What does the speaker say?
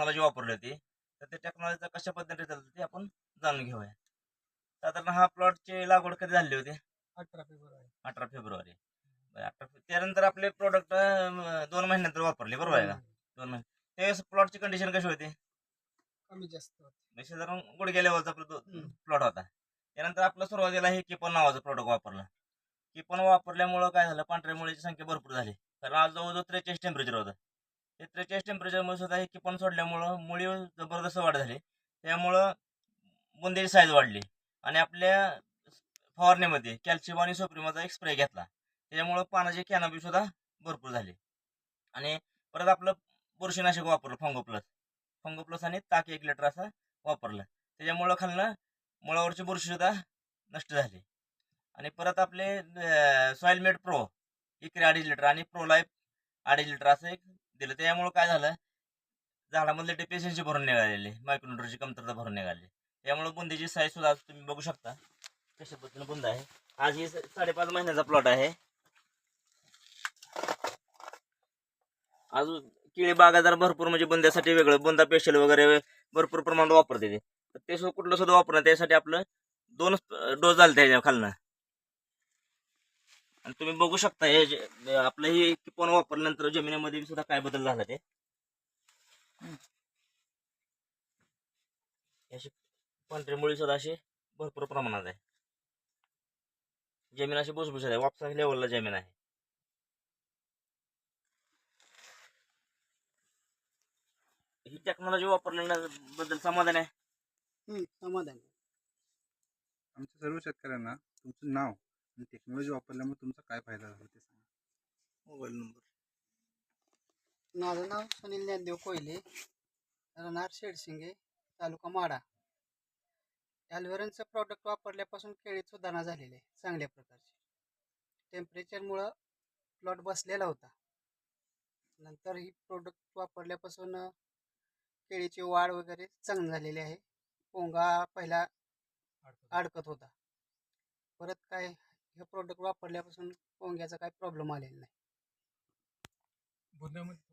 Technology वापरली होती तर ते टेक्नॉलॉजीचा कशा पद्धतीने रिझल्ट ते आपण जाणून घेऊया. साधारण हा प्लॉटची लागवड कधी झाली होती? अठरा फेब्रुवारी. अठरा फेब्रुवारी. बरं, अठरा त्यानंतर आपले प्रोडक्ट दोन महिन्यानंतर वापरले बरोबर आहे का? दोन महिने. त्यावेळेस प्लॉटची कंडिशन कशी होती? कमी जास्त. म्हणजे साधारण गुडघ्या लेवलचा. प्लॉट होता. त्यानंतर आपलं सुरुवातीला हे किपन नावाचं प्रोडक्ट वापरलं. किपन वापरल्यामुळं काय झालं? पांढऱ्या मुळीची संख्या भरपूर झाली. कारण आज जवळजवळ त्रेचाळीस टेम्परेचर होतं. ते त्रेचाळीस टेम्परेचरमुळे सुद्धा हे किपण सोडल्यामुळं मुळी जबरदस्त वाढ झाली. त्यामुळं बुंदेची साईज वाढली. आणि आपल्या फवारणीमध्ये कॅल्शियम आणि सोप्रिमाचा एक स्प्रे घेतला. त्याच्यामुळं पानाची कॅनोपी सुद्धा भरपूर झाली. आणि परत आपलं बुरशीनाशक वापरलं फंगो प्लस प्लस आणि ताक एक लिटर असं वापरलं. त्याच्यामुळं खालनं मुळावरची बुरशीसुद्धा नष्ट झाली. आणि परत आपले सॉईल मेड प्रो इकरे अडीच लिटर आणि प्रो लाईफ अडीच लिटर असं एक दिलं. त्यामुळं काय झालं? झाडामधले डेफिशियन्सी भरून निघालेली. मायक्रोन्यूट्रची कमतरता भरून निघाली त्यामुळे बुंदीची साईज सुद्धा आज तुम्ही बघू शकता. कशा पद्धतीने बुंद आहे. आज ही साडेपाच महिन्याचा प्लॉट आहे. अजून केळी बागादार भरपूर म्हणजे बुंद्यासाठी वेगळं बुंदा पेशल वगैरे भरपूर प्रमाणात वापरते ते. तर ते सुद्धा कुठलं सुद्धा वापरणार त्यासाठी आपलं दोन डोस झाले त्याच्या खालनं. आणि तुम्ही बघू शकता हे जे- आपलं हे किपॉन वापरल्यानंतर जमिनीमध्ये सुद्धा काय बदल झाला ते. अशी पांढरी सुद्धा अशी भरपूर प्रमाणात आहे. जमीन अशी भुसभुशीत आहे. वापसा लेवलला जमीन आहे. ही टेक्नॉलॉजी वापरल्याबद्दल समाधान आहे? हम्म, समाधान आमच्या सर्व शेतकऱ्यांना तुमचं नाव आणि टेक्नॉलॉजी वापरल्यामुळे तुमचा काय फायदा झाला ते सांगा. Mobile number. माझं नाव सुनील ज्ञानदेव कोयले राहणार शेडसिंगे तालुका माडा ॲल्व्हरनचं प्रॉडक्ट वापरल्यापासून केळीत सुधारणा झालेली आहे चांगल्या प्रकारची. टेम्परेचरमुळं प्लॉट बसलेला होता. नंतर ही प्रोडक्ट वापरल्यापासून केळीची वाढ वगैरे चांगली झालेली आहे. पोंगा पहिला अडकत होता. परत काय हे प्रोडक्ट वापरल्यापासून पोंग्याचा काही प्रॉब्लेम आलेला नाही. बुंद्यामध्ये